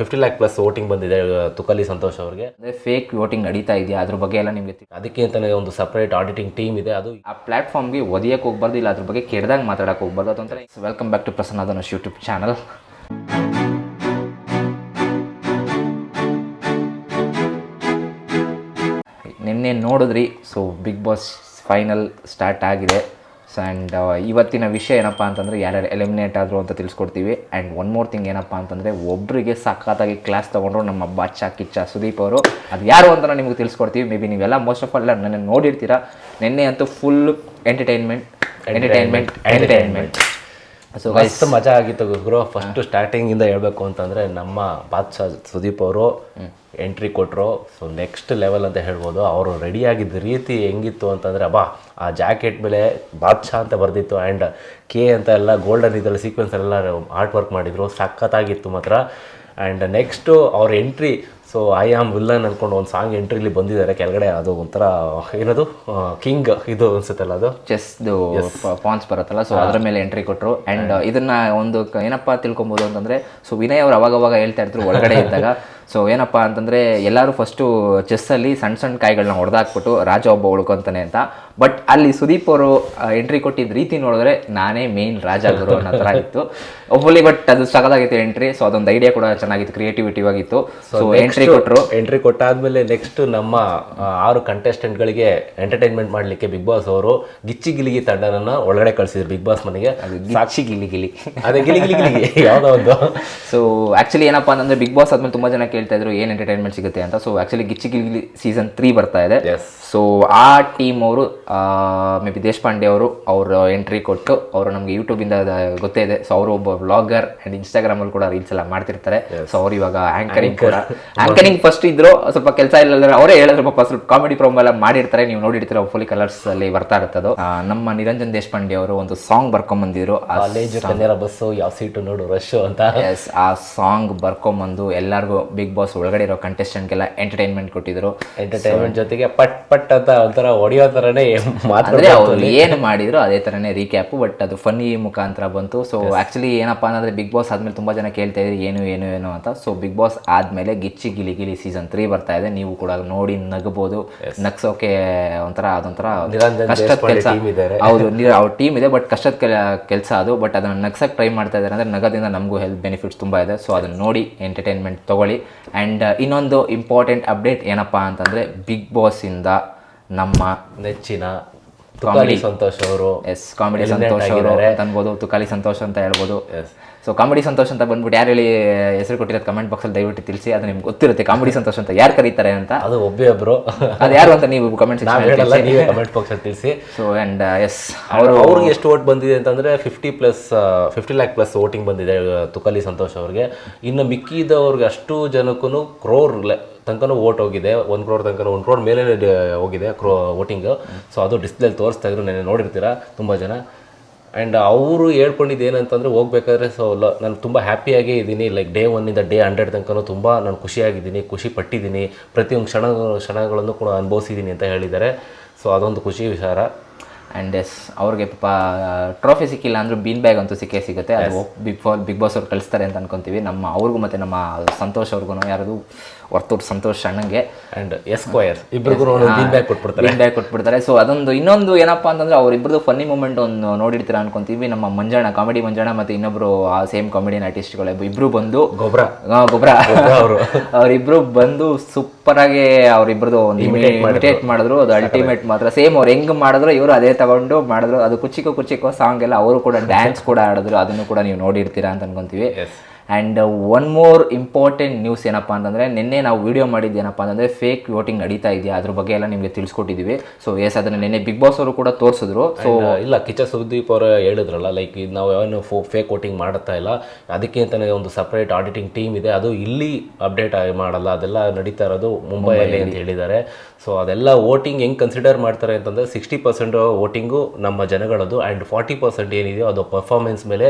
Fifty lakh plus voting ಬಂದಿದೆ ತುಕಲಿ ಸಂತೋಷ್ ಅವರಿಗೆ. ಅಂದರೆ ಫೇಕ್ ವೋಟಿಂಗ್ ನಡೀತಾ ಇದೆಯಾ? ಅದ್ರ ಬಗ್ಗೆ ಎಲ್ಲ ನಿಮಗೆ ಅದಕ್ಕೆ ಅಂತಲೇ ಒಂದು ಸಪ್ರೇಟ್ ಆಡಿಟಿಂಗ್ ಟೀಮ್ ಇದೆ ಅದು ಆ ಪ್ಲಾಟ್ಫಾರ್ಮ್ಗೆ ಒದಿಯಕ್ಕೆ ಹೋಗ್ಬಾರ್ದು ಇಲ್ಲ ಅದ್ರ ಬಗ್ಗೆ ಕೆಡ್ದಾಗ ಮಾತಾಡಕ್ಕೆ ಹೋಗ್ಬಾರ್ದು ಅದೊಂಥರ welcome back to Prasanna Dhanush YouTube channel ನಿನ್ನೆ ನೋಡಿದ್ರಿ so Bigg Boss final start ಆಗಿದೆ. ಆ್ಯಂಡ್ ಇವತ್ತಿನ ವಿಷಯ ಏನಪ್ಪ ಅಂತಂದರೆ ಯಾರ್ಯಾರು ಎಲಿಮಿನೇಟ್ ಆದರು ಅಂತ ತಿಳಿಸ್ಕೊಡ್ತೀವಿ. ಆ್ಯಂಡ್ ಒನ್ ಮೋರ್ ಥಿಂಗ್ ಏನಪ್ಪ ಅಂತಂದರೆ ಒಬ್ಬರಿಗೆ ಸಖತ್ತಾಗಿ ಕ್ಲಾಸ್ ತೊಗೊಂಡ್ರು ನಮ್ಮ ಬಾಚ ಕಿಚ್ಚ ಸುದೀಪ್ ಅವರು. ಅದು ಯಾರು ಅಂತ ನಿಮಗೆ ತಿಳಿಸ್ಕೊಡ್ತೀವಿ. ಮೇ ಬಿ ನೀವೆಲ್ಲ ಮೋಸ್ಟ್ ಆಫ್ ಆಲ್ ನನ್ನ ನೋಡಿರ್ತೀರಾ. ನಿನ್ನೆ ಅಂತೂ full entertainment entertainment entertainment so ಮಸ್ತ್ ಮಜಾ ಆಗಿತ್ತು ಗುರು. ಫಸ್ಟ್ ಸ್ಟಾರ್ಟಿಂಗ್ ಇಂದ ಹೇಳ್ಬೇಕು ಅಂತಂದ್ರೆ ನಮ್ಮ ಬಾದ್ಶಾ ಸುದೀಪ್ ಅವರು ಎಂಟ್ರಿ ಕೊಟ್ಟರು ಸೊ ನೆಕ್ಸ್ಟ್ ಲೆವೆಲ್ ಅಂತ ಹೇಳ್ಬೋದು. ಅವರು ರೆಡಿ ಆಗಿದ್ದ ರೀತಿ ಹೆಂಗಿತ್ತು ಅಂತಂದ್ರೆ ಅಬ್ಬಾ ಆ ಜಾಕೆಟ್ ಮೇಲೆ ಬಾದ್ಶಾ ಅಂತ ಬರ್ದಿತ್ತು ಆ್ಯಂಡ್ ಕೆ ಅಂತ ಎಲ್ಲ ಗೋಲ್ಡನ್ ಇದರಲ್ಲಿ ಸೀಕ್ವೆನ್ಸ್ ಎಲ್ಲ ಆರ್ಟ್ ವರ್ಕ್ ಮಾಡಿದ್ರು. ಸಖತ್ತಾಗಿತ್ತು ಮಾತ್ರ. ಆ್ಯಂಡ್ ನೆಕ್ಸ್ಟು ಅವ್ರ entry so I am villain ಅನ್ಕೊಂಡು ಒಂದು ಸಾಂಗ್ ಎಂಟ್ರಿಲಿ ಬಂದಿದ್ದಾರೆ. ಕೆಳಗಡೆ ಅದು ಒಂಥರ ಏನದು? ಕಿಂಗ್ ಇದು ಅನ್ಸುತ್ತಲ್ಲ ಅದು? ಚೆಸ್ದು ಪಾನ್ಸ್ ಬರುತ್ತಲ್ಲ. ಸೊ ಅದ್ರ ಮೇಲೆ ಎಂಟ್ರಿ ಕೊಟ್ಟರು ಆ್ಯಂಡ್ ಇದನ್ನ ಒಂದು ಏನಪ್ಪ ತಿಳ್ಕೊಬೋದು ಅಂತಂದ್ರೆ ಸೊ ವಿನಯ್ ಅವ್ರು ಅವಾಗ ಅವಾಗ ಹೇಳ್ತಾ ಇದ್ರು ಒಳಗಡೆ ಇದ್ದಾಗ. ಸೊ ಏನಪ್ಪ ಅಂತಂದ್ರೆ ಎಲ್ಲರೂ ಫಸ್ಟು ಚೆಸ್ಸಲ್ಲಿ ಸಣ್ಣ ಸಣ್ಣ ಕಾಯಿಗಳನ್ನ ಹೊಡೆದಾಕ್ಬಿಟ್ಟು ರಾಜ ಒಬ್ಬ ಉಳ್ಕೊತಾನೆ ಅಂತ. ಬಟ್ ಅಲ್ಲಿ ಸುದೀಪ್ ಅವರು ಎಂಟ್ರಿ ಕೊಟ್ಟಿದ್ದ ರೀತಿ ನೋಡಿದ್ರೆ ನಾನೇ ಮೇನ್ ರಾಜ ಗುರು ಅನ್ನೋ ಥರ ಇತ್ತು. ಒಬ್ಬಲಿ ಬಟ್ ಅದು ಸಗದಾಗಿತ್ತು ಎಂಟ್ರಿ ಸೊ ಅದೊಂದು ಐಡಿಯಾ ಕೂಡ ಚೆನ್ನಾಗಿತ್ತು ಕ್ರಿಯೇಟಿವಿಟಿ ಆಗಿತ್ತು ಸೊ ಎಂಟ್ರಿ ಕೊಟ್ಟರು ಎಂಟ್ರಿ ಕೊಟ್ಟಾದ್ಮೇಲೆ ನೆಕ್ಸ್ಟ್ ನಮ್ಮ ಆರು ಕಂಟೆಸ್ಟೆಂಟ್ಗಳಿಗೆ ಎಂಟರ್ಟೈನ್ಮೆಂಟ್ ಮಾಡಲಿಕ್ಕೆ ಬಿಗ್ ಬಾಸ್ ಅವರು ಗಿಚ್ಚಿ ಗಿಲಿಗಿ ತಂಡನನ್ನು ಒಳಗಡೆ ಕಳಿಸಿದ್ರು ಬಿಗ್ ಬಾಸ್ ಮನೆಗೆ. ಸಾಕ್ಷಿ ಗಿಲಿ ಗಿಲಿ. ಅದೇ ಗಿಲಿ ಗಿಲಿ ಗಿಲಿಗಿ ಯಾವುದೋ ಒಂದು. ಸೊ ಆಕ್ಚುಲಿ ಏನಪ್ಪ ಅಂತಂದ್ರೆ ಬಿಗ್ ಬಾಸ್ ಆದ್ಮೇಲೆ ತುಂಬಾ ಜನ ಕೇಳ್ತಾ ಇದ್ರು ಏನ್ ಎಂಟರ್ಟೈನ್ಮೆಂಟ್ ಸಿಗುತ್ತೆ ಅಂತ. So actually Gichchi Gili season three ಬರ್ತಾ ಇದೆ. ಸೊ ಆ ಟೀಮ್ ಅವರು ಮೇ ಬಿ ದೇಶಪಾಂಡೆ ಅವರು ಅವ್ರ ಎಂಟ್ರಿ ಕೊಟ್ಟು ಅವರು ನಮಗೆ ಯೂಟ್ಯೂಬಿಂದ ಗೊತ್ತೇ ಇದೆ. ಸೊ ಅವರು ಒಬ್ಬ ಬ್ಲಾಗರ್ ಅಂಡ್ ಇನ್ಸ್ಟಾಗ್ರಾಮ್ ಅಲ್ಲಿ ಕೂಡ ರೀಲ್ಸ್ ಎಲ್ಲ ಮಾಡ್ತಿರ್ತಾರೆ. ಸೊ ಅವ್ರು ಇವಾಗ ಆಂಕರಿಂಗ್ ಕೂಡ. ಆಂಕರಿಂಗ್ ಫಸ್ಟ್ ಇದ್ರು ಸ್ವಲ್ಪ ಕೆಲಸ ಇಲ್ಲ ಅವರೇ ಹೇಳಿದ್ರು ಪಾಪ ಸ್ವಲ್ಪ ಕಾಮಿಡಿ ಪ್ರೋಮ್ ಎಲ್ಲ ಮಾಡಿರ್ತಾರೆ. ನೀವು ನೋಡಿರ್ತೀರ ಫುಲ್ ಕಲರ್ಸ್ ಅಲ್ಲಿ ಬರ್ತಾ ಇರ್ತದೆ ನಮ್ಮ ನಿರಂಜನ್ ದೇಶಪಾಂಡೆ ಅವರು ಒಂದು ಸಾಂಗ್ ಬರ್ಕೊಂಡ್ ಬಂದಿದ್ರು ಆ ಕಾಲೇಜು ಕನ್ಯಾರ ಬಸ್ಸು ಯಾವ ಸೀಟು ನೋಡು ರಶ್ ಅಂತ. ಆ ಸಾಂಗ್ ಬರ್ಕೊಂಬಂದು ಎಲ್ಲರಿಗೂ ಬಿಗ್ ಬಾಸ್ ಒಳಗಡೆ ಇರೋ contestant-ಗೆಲ್ಲ ಎಂಟರ್ಟೈನ್ಮೆಂಟ್ ಕೊಟ್ಟಿದ್ರು. ಎಂಟರ್ಟೈನ್ಮೆಂಟ್ ಜೊತೆಗೆ ಪಟ್ ಪಟ್ ಅಂತ ಒಂಥರ ಹೊಡಿಯೋ ಥರನೇ ಮಾತಾಡಿದ್ರೆ ಅವ್ರು ಏನು ಮಾಡಿದ್ರು ಅದೇ ಥರನೇ ರೀಕ್ಯಾಪ್ ಬಟ್ ಅದು ಫನ್ನಿ ಮುಖಾಂತರ ಬಂತು. ಸೊ ಆ್ಯಕ್ಚುಲಿ ಏನಪ್ಪಾ ಅಂದ್ರೆ ಬಿಗ್ ಬಾಸ್ ಆದಮೇಲೆ ತುಂಬ ಜನ ಕೇಳ್ತಾ ಇದ್ರು ಏನು ಏನು ಏನು ಅಂತ. ಸೊ ಬಿಗ್ ಬಾಸ್ ಆದಮೇಲೆ ಗಿಚ್ಚಿ ಗಿಲಿ ಗಿಲಿ ಸೀಸನ್ ತ್ರೀ ಬರ್ತಾ ಇದೆ. ನೀವು ಕೂಡ ನೋಡಿ ನಗಬಹುದು ನಗ್ಸೋಕೆ ಒಂಥರ ಅದೊಂಥರ ಕಷ್ಟದ ಕೆಲಸ. ಹೌದು ಅವ್ರ ಟೀಮ್ ಇದೆ ಬಟ್ ಕಷ್ಟದ ಕೆಲಸ ಅದು. ಬಟ್ ಅದನ್ನ ನಗ್ಸಕ್ಕೆ ಟ್ರೈ ಮಾಡ್ತಾ ಇದ್ದಾರೆ ಅಂದ್ರೆ ನಗದಿಂದ ನಮಗೂ ಹೆಲ್ತ್ ಬೆನಿಫಿಟ್ಸ್ ತುಂಬ ಇದೆ. ಸೊ ಅದನ್ನ ನೋಡಿ ಎಂಟರ್ಟೈನ್ಮೆಂಟ್ ತಗೊಳ್ಳಿ. ಅಂಡ್ ಇನ್ನೊಂದು ಇಂಪಾರ್ಟೆಂಟ್ ಅಪ್ಡೇಟ್ ಏನಪ್ಪ ಅಂತಂದರೆ ಬಿಗ್ ಬಾಸಿಂದ ನಮ್ಮ ನೆಚ್ಚಿನ ತುಕಾಲಿ ಸಂತೋಷ್ ಅವರು ಎಸ್ ಕಾಮಿಡಿ ಸಂತೋಷ್ ಅವರು ಅನ್ಬೋದು ತುಕಾಲಿ ಸಂತೋಷ್ ಅಂತ ಹೇಳ್ಬೋದು. ಸೊ ಕಾಮಿಡಿ ಸಂತೋಷ್ ಅಂತ ಬಂದ್ಬಿಟ್ಟು ಯಾರು ಹೇಳಿ ಹೆಸರು ಕೊಟ್ಟಿರೋದು ಕಮೆಂಟ್ ಬಾಕ್ಸಲ್ಲಿ ದಯವಿಟ್ಟು ತಿಳಿಸಿ ಅದು ನಿಮ್ಗೆ ಗೊತ್ತಿರುತ್ತೆ. ಕಾಮಿಡಿ ಸಂತೋಷ್ ಅಂತ ಯಾರು ಕರೀತಾರೆ ಅಂತ? ಅದು ಒಬ್ಬೇ ಒಬ್ರು. ಅದು ಯಾರು ಅಂತ ನೀವು ಕಮೆಂಟ್ ನಾವ್ ಕಮೆಂಟ್ ಬಾಕ್ಸ್ ಅಲ್ಲಿ ತಿಳಿಸಿ. ಸೊ ಅಂಡ್ ಎಸ್ ಅವರು ಅವ್ರಿಗೆ ಎಷ್ಟು ವೋಟ್ ಬಂದಿದೆ ಅಂತಂದರೆ fifty plus fifty lakh plus voting ಬಂದಿದೆ ತುಕಾಲಿ ತುಕಲಿ ಸಂತೋಷ್ ಅವ್ರಿಗೆ. ಇನ್ನು ಮಿಕ್ಕಿದವ್ರಿಗೆ ಅಷ್ಟು ಜನಕ್ಕೂ ಕ್ರೋರ್ ತನಕನೂ ವೋಟ್ ಹೋಗಿದೆ, ಒಂದು ಕ್ರೋರ್ ತನಕ ಒಂದು ಕ್ರೋರ್ ಮೇಲೆ ಹೋಗಿದೆ ಕ್ರೋ ವೋಟಿಂಗ್ ಸೊ ಅದು ಡಿಸ್ಪ್ಲೇಲಿ ತೋರಿಸ್ತಾ ಇದ್ರು ನೆನೆ ನೋಡಿರ್ತೀರಾ, ತುಂಬ ಜನ. ಆ್ಯಂಡ್ ಅವರು ಹೇಳ್ಕೊಂಡಿದ್ದು ಏನಂತಂದರೆ ಹೋಗ್ಬೇಕಾದ್ರೆ ಸೊ ಲ ನಾನು ತುಂಬ ಹ್ಯಾಪಿಯಾಗೇ ಇದ್ದೀನಿ. ಲೈಕ್ ಡೇ ಒನ್ನಿಂದ ಡೇ ಹಂಡ್ರೆಡ್ ತನಕನೂ ತುಂಬ ನಾನು ಖುಷಿಯಾಗಿದ್ದೀನಿ, ಖುಷಿ ಪಟ್ಟಿದ್ದೀನಿ. ಪ್ರತಿಯೊಂದು ಕ್ಷಣ ಕ್ಷಣಗಳನ್ನು ಕೂಡ ಅನುಭವಿಸಿದ್ದೀನಿ ಅಂತ ಹೇಳಿದ್ದಾರೆ. ಸೊ ಅದೊಂದು ಖುಷಿ ವಿಚಾರ. ಆ್ಯಂಡ್ ಎಸ್ ಅವ್ರಿಗೆ ಪಾಪ ಟ್ರೋಫಿ ಸಿಕ್ಕಿಲ್ಲ ಅಂದ್ರು ಬೀನ್ ಬ್ಯಾಗ್ ಅಂತೂ ಸಿಕ್ಕೇ ಸಿಗುತ್ತೆ. ಅದು ಬಿಗ್ ಬಾ ಬಿಗ್ ಬಾಸ್ ಅವ್ರು ಕಳಿಸ್ತಾರೆ ಅಂತ ಅನ್ಕೊಂತೀವಿ. ನಮ್ಮ ಅವ್ರಿಗೂ ಮತ್ತು ನಮ್ಮ ಸಂತೋಷ್ ಅವ್ರಿಗೂ ಯಾರದು ವರ್ತೂರ್ ಸಂತೋಷ್ ಅಣ್ಣಂಗೆ. ಅಂಡ್ ಎಸ್ಕ್ವೈರ್ ಇಬ್ಬರಿಗೂ ಬೀನ್ ಬ್ಯಾಗ್ ಕೊಟ್ಬಿಡ್ತಾರೆ. ಬೀನ್ ಬ್ಯಾಗ್ ಕೊಟ್ಬಿಡ್ತಾರೆ. ಸೊ ಅದೊಂದು ಇನ್ನೊಂದು ಏನಪ್ಪ ಅಂತಂದ್ರೆ ಅವ್ರಿಬ್ರದ್ದು ಫನ್ನಿ ಮೂಮೆಂಟ್ ಒಂದು ನೋಡಿರ್ತೀರ ಅನ್ಕೊಂತೀವಿ. ನಮ್ಮ ಮಂಜಣ್ಣ ಕಾಮಿಡಿ ಮಂಜಣ್ಣ ಮತ್ತು ಇನ್ನೊಬ್ಬರು ಆ ಸೇಮ್ ಕಾಮಿಡಿಯನ್ ಆರ್ಟಿಸ್ಟ್ಗಳು ಇಬ್ಬರು ಬಂದು ಗೊಬ್ಬರ ಗೊಬ್ಬರ ಗೊಬ್ರ. ಅವರು. ಅವರಿಬ್ಬರು ಬಂದು ಸೂಪರಾಗಿ ಅವರಿಬ್ಬರದು ಒಂದು ಇಮಿಟೇಟ್ ಮಾಡಿದ್ರು. ಅದು ಅಲ್ಟಿಮೇಟ್ ಮಾತ್ರ. ಸೇಮ್ ಅವ್ರು ಹೆಂಗೆ ಮಾಡಿದ್ರು ಇವರು ಅದೇ ತಗೊಂಡು ಮಾಡಿದ್ರು. ಅದು ಕುಚಿಕೋ ಕುಚಿಕೋ ಸಾಂಗ್ ಎಲ್ಲ ಅವರು ಕೂಡ ಡ್ಯಾನ್ಸ್ ಕೂಡ ಆಡಿದ್ರು. ಅದನ್ನು ಕೂಡ ನೀವು ನೋಡಿರ್ತೀರಾ ಅಂತ ಅನ್ಕೊಂತೀವಿ. And one more important news ಏನಪ್ಪ ಅಂತಂದರೆ ನಿನ್ನೆ ನಾವು ವಿಡಿಯೋ ಮಾಡಿದ್ದು ಏನಪ್ಪ ಅಂತಂದರೆ ಫೇಕ್ ವೋಟಿಂಗ್ ನಡೀತಾ ಇದೆಯಾ? ಅದ್ರ ಬಗ್ಗೆ ಎಲ್ಲ ನಿಮಗೆ ತಿಳಿಸ್ಕೊಟ್ಟಿದ್ದೀವಿ ಸೊ ಎಸ್ ಅದನ್ನು ನಿನ್ನೆ ಬಿಗ್ ಬಾಸ್ ಅವರು ಕೂಡ ತೋರಿಸಿದ್ರು. ಸೊ ಸೊ ಇಲ್ಲ ಕಿಚ ಸುದೀಪ್ ಅವರು ಹೇಳಿದ್ರಲ್ಲ ಲೈಕ್ ಇದು ನಾವು ಏನು ಫೇಕ್ ವೋಟಿಂಗ್ ಮಾಡ್ತಾ ಇಲ್ಲ. ಅದಕ್ಕೆ ಅಂತಲೇ ಒಂದು ಸಪ್ರೇಟ್ ಆಡಿಟಿಂಗ್ ಟೀಮ್ ಇದೆ. ಅದು ಇಲ್ಲಿ ಅಪ್ಡೇಟ್ ಮಾಡಲ್ಲ. ಅದೆಲ್ಲ ನಡೀತಾ ಇರೋದು ಮುಂಬೈಯಲ್ಲಿ ಅಂತ ಹೇಳಿದ್ದಾರೆ. ಸೊ ಅದೆಲ್ಲ ವೋಟಿಂಗ್ ಹೆಂಗೆ ಕನ್ಸಿಡರ್ ಮಾಡ್ತಾರೆ ಅಂತಂದರೆ ಸಿಕ್ಸ್ಟಿ ಪರ್ಸೆಂಟ್ ವೋಟಿಂಗು ನಮ್ಮ ಜನಗಳದು ಆ್ಯಂಡ್ ಫಾರ್ಟಿ ಪರ್ಸೆಂಟ್ ಏನಿದೆಯೋ ಅದು ಪರ್ಫಾರ್ಮೆನ್ಸ್ ಮೇಲೆ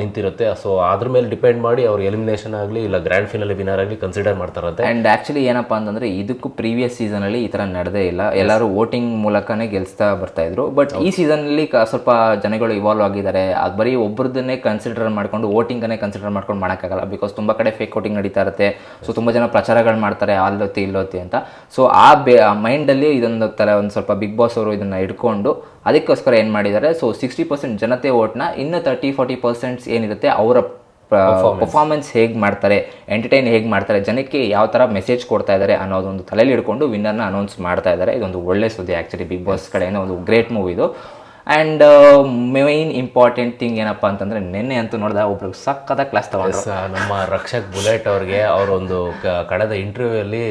ನಿಂತಿರುತ್ತೆ. ಸೊ ಅದ್ರ ಮೇಲೆ ಡಿಪೆಂಡ್ ಡಿಪೆಂಡ್ ಮಾಡಿ ಅವ್ರು ಎಲಿಮಿನೇಷನ್ ಆಗಲಿ ಇಲ್ಲ ಗ್ರ್ಯಾಂಡ್ ಫಿನಾಲಿ ವಿನರ್ ಆಗಲಿ ಕನ್ಸಿಡರ್ ಮಾಡ್ತಾರಂತೆ. ಆ್ಯಂಡ್ ಆ್ಯಕ್ಚುಲಿ ಏನಪ್ಪ ಅಂತಂದರೆ ಇದಕ್ಕೂ ಪ್ರೀವಿಯಸ್ ಸೀಸನಲ್ಲಿ ಈ ಥರ ನಡೆದೇ ಇಲ್ಲ. ಎಲ್ಲರೂ ವೋಟಿಂಗ್ ಮೂಲಕನೇ ಗೆಲ್ಸ್ತಾ ಬರ್ತಾ ಇದ್ರು. ಬಟ್ ಈ ಸೀಸನಲ್ಲಿ ಸ್ವಲ್ಪ ಜನಗಳು ಇವಾಲ್ವ್ ಆಗಿದ್ದಾರೆ. ಅದು ಬರೀ ಒಬ್ಬರದನ್ನೇ ಕನ್ಸಿಡರ್ ಮಾಡ್ಕೊಂಡು ವೋಟಿಂಗನ್ನೇ ಕನ್ಸಿಡರ್ ಮಾಡ್ಕೊಂಡು ಮಾಡೋಕ್ಕಾಗಲ್ಲ. ಬಿಕಾಸ್ ತುಂಬ ಕಡೆ ಫೇಕ್ ವೋಟಿಂಗ್ ನಡೀತಾ ಇರುತ್ತೆ. ಸೊ ತುಂಬ ಜನ ಪ್ರಚಾರಗಳು ಮಾಡ್ತಾರೆ. ಅಲ್ಲೊತ್ತಿ ಇಲ್ಲೊತ್ತಿ ಅಂತ. ಸೊ ಆ ಬೇ ಮೈಂಡಲ್ಲಿ ಇದೊಂದು ಥರ ಒಂದು ಸ್ವಲ್ಪ ಬಿಗ್ ಬಾಸ್ ಅವರು ಇದನ್ನು ಇಟ್ಕೊಂಡು ಅದಕ್ಕೋಸ್ಕರ ಏನು ಮಾಡಿದ್ದಾರೆ. ಸೊ ಸಿಕ್ಸ್ಟಿ ಪರ್ಸೆಂಟ್ ಜನತೆ ಓಟ್ನ ಇನ್ನೂ ತರ್ಟಿ ಫಾರ್ಟಿ ಪರ್ಸೆಂಟ್ಸ್ ಏನಿರುತ್ತೆ ಅವರ ಪರ್ಫಾರ್ಮೆನ್ಸ್ ಹೇಗೆ ಮಾಡ್ತಾರೆ ಎಂಟರ್ಟೈನ್ ಹೇಗೆ ಮಾಡ್ತಾರೆ ಜನಕ್ಕೆ ಯಾವ ಥರ ಮೆಸೇಜ್ ಕೊಡ್ತಾ ಇದ್ದಾರೆ ಅನ್ನೋದೊಂದು ತಲೆಯಲ್ಲಿ ಹಿಡ್ಕೊಂಡು ವಿನ್ನರ್ನ ಅನೌನ್ಸ್ ಮಾಡ್ತಾ ಇದ್ದಾರೆ ಇದೊಂದು ಒಳ್ಳೆ ಸುದ್ದಿ ಆ್ಯಕ್ಚುಲಿ ಬಿಗ್ ಬಾಸ್ ಕಡೆಯಿಂದ ಒಂದು ಗ್ರೇಟ್ ಮೂವಿ ಇದು. ಆ್ಯಂಡ್ ಮೇನ್ ಇಂಪಾರ್ಟೆಂಟ್ ಥಿಂಗ್ ಏನಪ್ಪ ಅಂತಂದರೆ ನಿನ್ನೆ ಅಂತೂ ನೋಡಿದ ಒಬ್ರಿಗೆ ಸಕ್ಕದ ಕ್ಲಾಸ್ ತಗೊಂಡ್ರು. ನಮ್ಮ ರಕ್ಷಕ್ ಬುಲೆಟ್ ಅವ್ರಿಗೆ ಅವರೊಂದು ಕಳೆದ ಇಂಟರ್ವ್ಯೂ ಇಂಟರ್ವ್ಯೂಯಲ್ಲಿ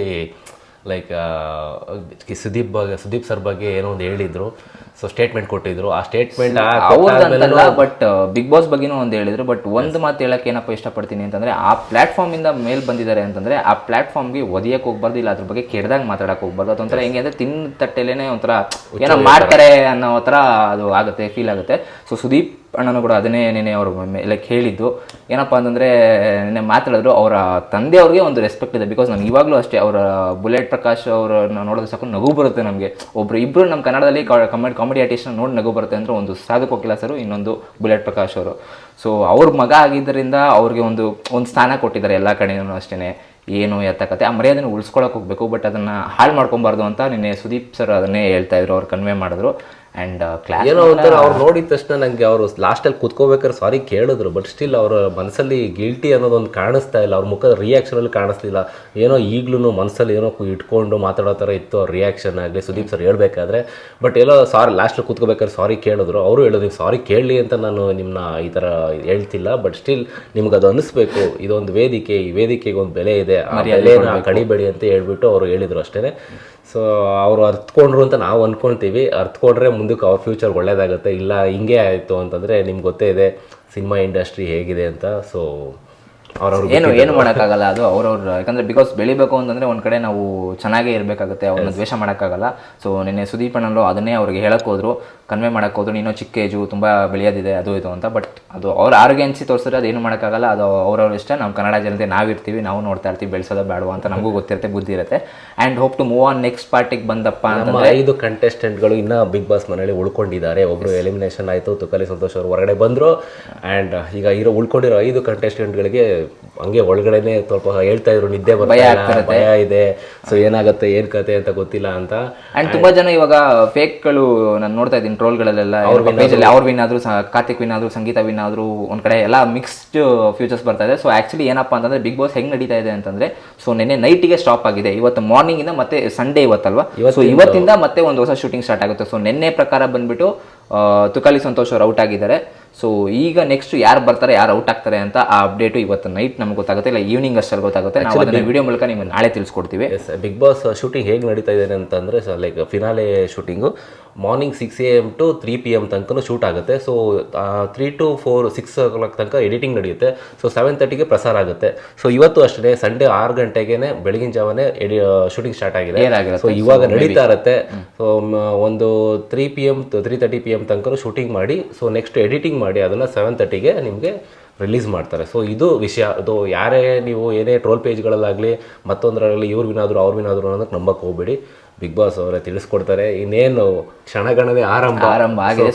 ಲೈಕ್ ಸುದೀಪ್ ಬಗ್ಗೆ ಸುದೀಪ್ ಸರ್ ಬಗ್ಗೆ ಏನೋ ಒಂದು ಹೇಳಿದ್ರು. ಸೊ ಸ್ಟೇಟ್ಮೆಂಟ್ ಕೊಟ್ಟಿದ್ರು. ಆ ಸ್ಟೇಟ್ಮೆಂಟ್ ಬಟ್ ಬಿಗ್ ಬಾಸ್ ಬಗ್ಗೆನೂ ಒಂದು ಹೇಳಿದ್ರು. ಬಟ್ ಒಂದು ಮಾತು ಹೇಳಕ್ಕೆ ಏನಪ್ಪ ಇಷ್ಟಪಡ್ತೀನಿ ಅಂತಂದ್ರೆ ಆ ಪ್ಲಾಟ್ಫಾರ್ಮ್ ಇಂದ ಮೇಲ್ ಬಂದಿದ್ದಾರೆ ಅಂತಂದ್ರೆ ಆ ಪ್ಲಾಟ್ಫಾರ್ಮ್ಗೆ ಒದಿಯಕ್ಕೆ ಹೋಗ್ಬಾರ್ದು ಇಲ್ಲ ಅದ್ರ ಬಗ್ಗೆ ಕೆಡ್ದಾಗ ಮಾತಾಡಕ್ ಹೋಗ್ಬಾರ್ದು. ಅದೊಂಥರ ಹೆಂಗೆ ಅಂದ್ರೆ ತಿನ್ನ ತಟ್ಟೆಲೇನೆ ಒಂಥರ ಏನೋ ಮಾಡ್ತಾರೆ ಅನ್ನೋ ಥರ ಅದು ಆಗುತ್ತೆ ಫೀಲ್ ಆಗುತ್ತೆ. ಸೊ ಸುದೀಪ್ ಅಣ್ಣನು ಕೂಡ ಅದನ್ನೇ ನೆನೆ ಅವರು ಲೈಕ್ ಹೇಳಿದ್ದು. ಏನಪ್ಪ ಅಂತಂದರೆ, ನಿನ್ನೆ ಮಾತಾಡಿದ್ರು, ಅವರ ತಂದೆಯವ್ರಿಗೆ ಒಂದು ರೆಸ್ಪೆಕ್ಟ್ ಇದೆ. ಬಿಕಾಸ್ ನಮ್ಗೆ ಇವಾಗಲೂ ಅಷ್ಟೇ ಅವರ ಬುಲೆಟ್ ಪ್ರಕಾಶ್ ಅವರನ್ನು ನೋಡೋದು ಸಾಕು ನಗು ಬರುತ್ತೆ ನಮಗೆ. ಒಬ್ಬರು ಇಬ್ಬರು ನಮ್ಮ ಕನ್ನಡದಲ್ಲಿ ಕಾಮಿಡಿ ಕಾಮಿಡಿ ಆರ್ಟಿಸ್ಟ್ನ ನೋಡಿ ನಗು ಬರುತ್ತೆ ಅಂದರೆ ಒಂದು ಸಾಧು ಕೋಕಿಲ ಸರು, ಇನ್ನೊಂದು ಬುಲೆಟ್ ಪ್ರಕಾಶ್ ಅವರು. ಸೊ ಅವ್ರ ಮಗ ಆಗಿದ್ದರಿಂದ ಅವ್ರಿಗೆ ಒಂದು ಒಂದು ಸ್ಥಾನ ಕೊಟ್ಟಿದ್ದಾರೆ ಎಲ್ಲ ಕಡೆಯೂ ಅಷ್ಟೇ ಏನು ಎತ್ತಕತೆ, ಆ ಮರ್ಯಾದೆನ ಉಳಿಸ್ಕೊಳಕ್ಕೆ ಹೋಗಬೇಕು ಬಟ್ ಅದನ್ನು ಹಾಳು ಮಾಡ್ಕೊಬಾರ್ದು ಅಂತ ನಿನ್ನೆ ಸುದೀಪ್ ಸರ್ ಅದನ್ನೇ ಹೇಳ್ತಾ ಇದ್ರು, ಅವ್ರು ಕನ್ವೆ ಮಾಡಿದ್ರು. ಆ್ಯಂಡ್ ಕ್ಲಾಸ್ ಏನೋ ಒಂಥರ ಅವ್ರು ನೋಡಿದ ತಕ್ಷಣ ನನಗೆ ಅವರು ಲಾಸ್ಟಲ್ಲಿ ಕುತ್ಕೋಬೇಕಾದ್ರೆ ಸಾರಿ ಕೇಳಿದ್ರು ಬಟ್ ಸ್ಟಿಲ್ ಅವರ ಮನಸ್ಸಲ್ಲಿ ಗಿಲ್ಟಿ ಅನ್ನೋದೊಂದು ಕಾಣಿಸ್ತಾ ಇಲ್ಲ. ಅವ್ರ ಮುಖದ ರಿಯಾಕ್ಷನಲ್ಲಿ ಕಾಣಿಸ್ಲಿಲ್ಲ. ಏನೋ ಈಗಲೂ ಮನಸ್ಸಲ್ಲಿ ಏನೋ ಇಟ್ಕೊಂಡು ಮಾತಾಡೋ ಥರ ಇತ್ತು ಅವ್ರ ರಿಯಾಕ್ಷನ್ ಆಗಲಿ. ಸುದೀಪ್ ಸರ್ ಹೇಳಬೇಕಾದ್ರೆ ಬಟ್ ಎಲ್ಲೋ ಸಾರಿ ಲಾಸ್ಟಲ್ಲಿ ಕುತ್ಕೋಬೇಕಾದ್ರೆ ಸಾರಿ ಕೇಳಿದ್ರು. ಅವರು ಹೇಳೋದು ನೀವು ಸಾರಿ ಕೇಳಲಿ ಅಂತ ನಾನು ನಿಮ್ಮನ್ನ ಈ ಥರ ಹೇಳ್ತಿಲ್ಲ ಬಟ್ ಸ್ಟಿಲ್ ನಿಮ್ಗೆ ಅದು ಅನಿಸ್ಬೇಕು ಇದೊಂದು ವೇದಿಕೆ ಈ ವೇದಿಕೆಗೆ ಒಂದು ಬೆಲೆ ಇದೆ. ಆ ಬೆಲೆನ ಕಡಿಬೇಡಿ ಅಂತ ಹೇಳ್ಬಿಟ್ಟು ಅವರು ಹೇಳಿದರು ಅಷ್ಟೇ ಸೊ ಅವರು ಅರ್ತ್ಕೊಂಡ್ರು ಅಂತ ನಾವು ಅಂದ್ಕೊಳ್ತೀವಿ ಅರ್ತ್ಕೊಂಡ್ರೆ ಮುಂದಕ್ಕೆ ಅವ್ರ ಫ್ಯೂಚರ್ ಒಳ್ಳೇದಾಗುತ್ತೆ. ಇಲ್ಲ ಹಿಂಗೆ ಆಯಿತು ಅಂತಂದರೆ ನಿಮ್ಗೆ ಗೊತ್ತೇ ಇದೆ ಸಿನಿಮಾ ಇಂಡಸ್ಟ್ರಿ ಹೇಗಿದೆ ಅಂತ. ಸೊ ಅವ್ರವ್ರು ಏನು ಏನು ಮಾಡೋಕ್ಕಾಗಲ್ಲ ಅದು ಅವ್ರವ್ರ ಯಾಕಂದರೆ ಬಿಕಾಸ್ ಬೆಳಿಬೇಕು ಅಂತಂದರೆ ಒಂದು ಕಡೆ ನಾವು ಚೆನ್ನಾಗೇ ಇರಬೇಕಾಗುತ್ತೆ ಅವ್ರನ್ನ ದ್ವೇಷ ಮಾಡೋಕ್ಕಾಗಲ್ಲ. ಸೊ ನಿನ್ನೆ ಸುದೀಪ್ ಅಣ್ಣರು ಅದನ್ನೇ ಅವ್ರಿಗೆ ಹೇಳಕ್ಕೆ ಹೋದ್ರು. ಕನ್ವೆ ಮಾಡೋಕ್ಕೆ ಹೋದ್ರು ನೀನು ಚಿಕ್ಕ ಏಜು ತುಂಬ ಬೆಳೆಯೋದಿದೆ ಅದು ಇದು ಅಂತ. ಬಟ್ ಅದು ಅವ್ರ ಆರೋಗ್ಯನ್ಸಿ ತೋರಿಸಿದ್ರೆ ಅದೇನು ಮಾಡೋಕ್ಕಾಗಲ್ಲ. ಅದು ಅವ್ರವ್ರ ಇಷ್ಟ. ನಮ್ಮ ಕನ್ನಡ ಜನತೆ ನಾವಿರ್ತೀವಿ ನಾವು ನೋಡ್ತಾ ಇರ್ತೀವಿ ಬೆಳೆಸೋದ ಬೇಡವಾ ಅಂತ ನಮಗೂ ಗೊತ್ತಿರುತ್ತೆ ಬುದ್ಧಿ ಇರುತ್ತೆ. And hope to move on next ಪಾರ್ಟಿಗೆ ಬಂದಪ್ಪ ಅಂತ ಐದು ಕಂಟೆಸ್ಟೆಂಟ್ಗಳು ಇನ್ನ ಬಿಗ್ ಬಾಸ್ ಮನೇಲಿ ಉಳ್ಕೊಂಡಿದ್ದಾರೆ. ಒಬ್ಬರು ಎಲಿಮಿನೇಷನ್ ಆಯಿತು ತುಕಲಿ ಸಂತೋಷ್ ಅವರು ಹೊರಗಡೆ ಬಂದರು. ಆ್ಯಂಡ್ ಈಗ ಇರೋ ಉಳ್ಕೊಂಡಿರೋ ಐದು ಕಂಟೆಸ್ಟೆಂಟ್ಗಳಿಗೆ ಹಂಗೆ ಒಳಗಡೆನೆ ಸ್ವಲ್ಪ ಹೇಳ್ತಾ ಇದ್ರು ನಿದ್ದೆ ಬರ್ತಾರೆ ಭಯ ಇದೆ. ಸೊ ಏನಾಗುತ್ತೆ ಏನ್ ಕತೆ ಅಂತ ಗೊತ್ತಿಲ್ಲ ಅಂತ. ಅಂಡ್ ತುಂಬಾ ಜನ ಇವಾಗ ಫೇಕ್ಗಳು ನಾನು ನೋಡ್ತಾ ಇದ್ದೀನಿ. ಟ್ರೋಲ್ಗಳಲ್ಲೆಲ್ಲ ಪೇಜಲ್ಲಿ ಅವ್ರು ವಿನ್ ಆದ್ರು ಕಾರ್ತಿಕ್ ವಿನ್ ಆದ್ರು ಸಂಗೀತ ವಿನ್ ಆದ್ರು ಒಂದ್ ಕಡೆ ಎಲ್ಲ ಮಿಕ್ಸ್ಡ್ ಫ್ಯೂಚರ್ಸ್ ಬರ್ತಾ ಇದೆ. ಸೊ ಆಕ್ಚುಲಿ ಏನಪ್ಪಾ ಅಂತಂದ್ರೆ ಬಿಗ್ ಬಾಸ್ ಹೆಂಗ್ ನಡೀತಾ ಇದೆ ಅಂತಂದ್ರೆ ಸೊ ನಿನ್ನೆ ನೈಟಿಗೆ ಸ್ಟಾಪ್ ಆಗಿದೆ. ಇವತ್ತು ಮಾರ್ನಿಂಗ್ ಇಂದ ಮತ್ತೆ ಸಂಡೇ ಇವತ್ತಲ್ವಾ? ಸೊ ಇವತ್ತಿಂದ ಮತ್ತೆ ಒಂದು ಹೊಸ ಶೂಟಿಂಗ್ ಸ್ಟಾರ್ಟ್ ಆಗುತ್ತೆ. ಸೊ ನಿನ್ನೆ ಪ್ರಕಾರ ಬಂದ್ಬಿಟ್ಟು ತುಕಾಲಿ ಸಂತೋಷ್ ಅವ್ರು ಔಟ್ ಆಗಿದ್ದಾರೆ. ಸೊ ಈಗ ನೆಕ್ಸ್ಟ್ ಯಾರು ಬರ್ತಾರೆ ಯಾರು ಔಟ್ ಆಗ್ತಾರೆ ಅಂತ ಆ ಅಪ್ಡೇಟ್ ಇವತ್ತು ನೈಟ್ ನಮ್ಗೆ ಗೊತ್ತಾಗುತ್ತೆ. ಇಲ್ಲ ಈವ್ನಿಂಗ್ ಅಷ್ಟಲ್ಲಿ ಗೊತ್ತಾಗುತ್ತೆ. ನಾವು ಅದನ್ನ ವಿಡಿಯೋ ಮೂಲಕ ನಿಮ್ಗೆ ನಾಳೆ ತಿಳಿಸ್ಕೊಡ್ತೀವಿ. ಬಿಗ್ ಬಾಸ್ ಶೂಟಿಂಗ್ ಹೇಗೆ ನಡೀತಾ ಇದೆ ಅಂತಂದರೆ like finale shooting morning six A M to three P M ತನಕ ಶೂಟ್ ಆಗುತ್ತೆ. So three to four six o'clock ತನಕ ಎಡಿಟಿಂಗ್ ನಡೆಯುತ್ತೆ. ಸೊ ಸೆವೆನ್ ತರ್ಟಿಗೆ ಪ್ರಸಾರ ಆಗುತ್ತೆ. ಸೊ ಇವತ್ತು ಅಷ್ಟೇ ಸಂಡೇ ಆರು ಗಂಟೆಗೆ ಬೆಳಗಿನ ಜಾವನೇ ಎಡಿ ಶೂಟಿಂಗ್ ಸ್ಟಾರ್ಟ್ ಆಗಿದೆ. ಸೊ ಇವಾಗ ನಡೀತಾ ಇರುತ್ತೆ. ಸೊ ಒಂದು three P M three thirty P M ತನಕ ಶೂಟಿಂಗ್ ಮಾಡಿ. ಸೊ ನೆಕ್ಸ್ಟ್ ಎಡಿಟಿಂಗ್ ಮಾಡಿ ಅದನ್ನು ಸೆವೆನ್ ತರ್ಟಿಗೆ ನಿಮಗೆ ರಿಲೀಸ್ ಮಾಡ್ತಾರೆ. ಸೊ ಇದು ವಿಷಯ. ಅದು ಯಾರೇ ನೀವು ಏನೇ ಟ್ರೋಲ್ ಪೇಜ್ಗಳಲ್ಲಾಗಲಿ ಮತ್ತೊಂದರಲ್ಲಿ ಇವ್ರು ವಿನಾದ್ರು ಅವ್ರು ವಿನಾದ್ರು ಅನ್ನೋದಕ್ಕೆ ನಂಬಕ್ಕೆ ಹೋಗ್ಬೇಡಿ. ಬಿಗ್ ಬಾಸ್ ಅವರೇ ತಿಳಿಸ್ಕೊಡ್ತಾರೆ. ಇನ್ನೇನು ಕ್ಷಣಗಣವೇ ಆರಂಭ. ಆರಂಭ ಆಗಿದೆ.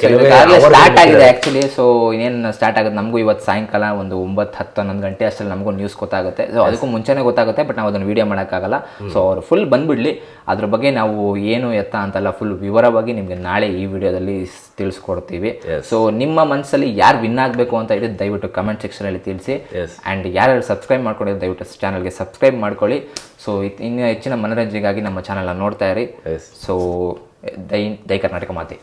ಸ್ಟಾರ್ಟ್ ಆಗಿದೆ ಆ್ಯಕ್ಚುಲಿ ಸೊ ಇನ್ನೇನು ಸ್ಟಾರ್ಟ್ ಆಗುತ್ತೆ? ನಮಗೂ ಇವತ್ತು ಸಾಯಂಕಾಲ ಒಂದು ಒಂಬತ್ತು ಹತ್ತು ಹನ್ನೊಂದು ಗಂಟೆ ಅಷ್ಟರಲ್ಲಿ ನಮಗೂ ನ್ಯೂಸ್ ಗೊತ್ತಾಗುತ್ತೆ. ಸೊ ಅದಕ್ಕೂ ಮುಂಚೆನೇ ಗೊತ್ತಾಗುತ್ತೆ ಬಟ್ ನಾವು ಅದನ್ನು ವಿಡಿಯೋ ಮಾಡೋಕ್ಕಾಗಲ್ಲ ಸೊ ಅವರು ಫುಲ್ ಬಂದ್ಬಿಡ್ಲಿ. ಅದ್ರ ಬಗ್ಗೆ ನಾವು ಏನು ಎತ್ತ ಅಂತಲ್ಲ ಫುಲ್ ವಿವರವಾಗಿ ನಿಮಗೆ ನಾಳೆ ಈ ವಿಡಿಯೋದಲ್ಲಿ ತಿಳಿಸ್ಕೊಡ್ತೀವಿ. ಸೊ ನಿಮ್ಮ ಮನಸ್ಸಲ್ಲಿ ಯಾರು ವಿನ್ ಆಗಬೇಕು ಅಂತ ಇದೆ ದಯವಿಟ್ಟು ಕಮೆಂಟ್ ಸೆಕ್ಷನಲ್ಲಿ ತಿಳಿಸಿ. ಆ್ಯಂಡ್ ಯಾರ್ಯಾರು ಸಬ್ಸ್ಕ್ರೈಬ್ ಮಾಡ್ಕೊಂಡಿರೋ ದಯವಿಟ್ಟು ಚಾನಲ್ಗೆ ಸಬ್ಸ್ಕ್ರೈಬ್ ಮಾಡ್ಕೊಳ್ಳಿ. ಸೊ ಇನ್ನು ಹೆಚ್ಚಿನ ಮನೋರಂಜನೆಗಾಗಿ ನಮ್ಮ ಚಾನಲ್ನ ನೋಡ್ತಾ ಇರಿ. ಸೊ ದೈ ದೈ ಕರ್ನಾಟಕ ಮಾತೆ